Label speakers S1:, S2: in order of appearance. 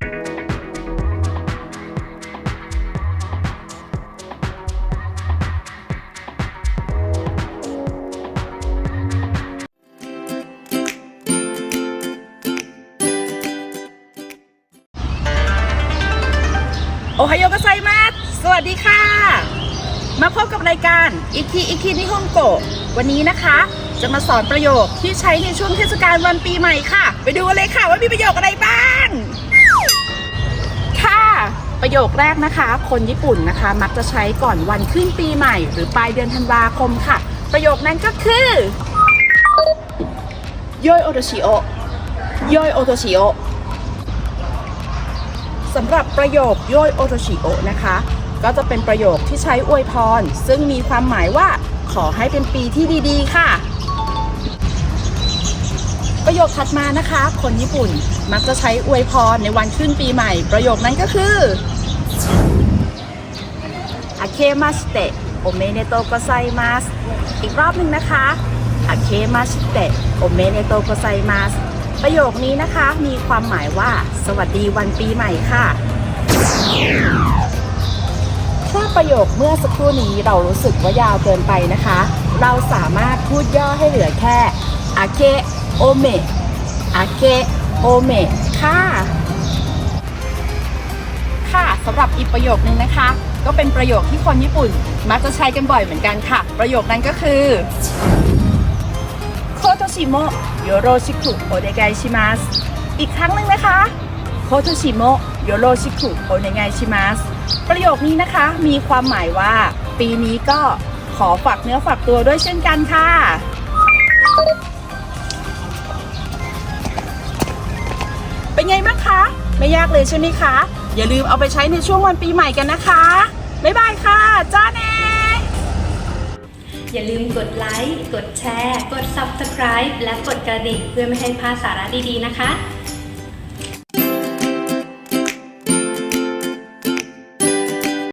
S1: โอไฮโอกไซมัสสวัสดีค่ะ มาพบกับรายการอิคิอิคินิฮงโกะวันนี้นะคะ จะมาสอนประโยคที่ใช้ในช่วงเทศกาลวันปีใหม่ค่ะ ไปดูกันเลยค่ะว่ามีประโยคอะไรบ้าง ประโยคแรกนะคะ คนญี่ปุ่นนะคะ มักจะใช้ก่อนวันขึ้นปีใหม่ หรือปลายเดือนธันวาคมค่ะ ประโยคนั้นก็คือโยยโอโตชิโอโยยโอโตชิโอสำหรับประโยคโยยโอโตชิโอนะคะ ก็จะเป็นประโยคที่ใช้อวยพร ซึ่งมีความหมายว่าขอให้เป็นปีที่ดีๆ ค่ะ ประโยคถัดมานะคะ คนญี่ปุ่นมักจะใช้อวยพรในวันขึ้นปีใหม่ ประโยคนั้นก็คือ อาเคมาสเตะโอเมเนโตโกไซมัสอีกรอบหนึ่งนะคะอาเคมาสเตะโอเมเนโตโกไซมัสประโยคนี้นะคะมีความหมายว่า สวัสดีวันปีใหม่ค่ะ ถ้าประโยคเมื่อสักครู่นี้เรารู้สึกว่ายาวเกินไปนะคะ เราสามารถพูดย่อให้เหลือแค่อาเกโอเมอาเกโอเมค่ะ สำหรับอีกประโยคนึงนะคะ ก็เป็นประโยคที่คนญี่ปุ่น มักจะใช้กันบ่อยเหมือนกันค่ะ ประโยคนั้นก็คือโคโตชิโมโยโรชิคุโอเดไกชิมัสอีกครั้งหนึ่งนะคะโคโตชิโมโยโรชิคุโอเดไกชิมัสประโยคนี้นะคะ มีความหมายว่า ปีนี้ก็ขอฝากเนื้อฝากตัวด้วยเช่นกันค่ะเป็นไงบ้างคะ ไม่ยากเลยใช่ไหมคะ อย่าลืมเอาไปใช้ในช่วงวันปีใหม่กันนะคะ บ๊ายบายค่ะ จ้าแน่
S2: อย่าลืมกดไลค์ กดแชร์ กด Subscribe และกดกระดิ่งเพื่อไม่ให้พลาดสาระดีๆนะคะ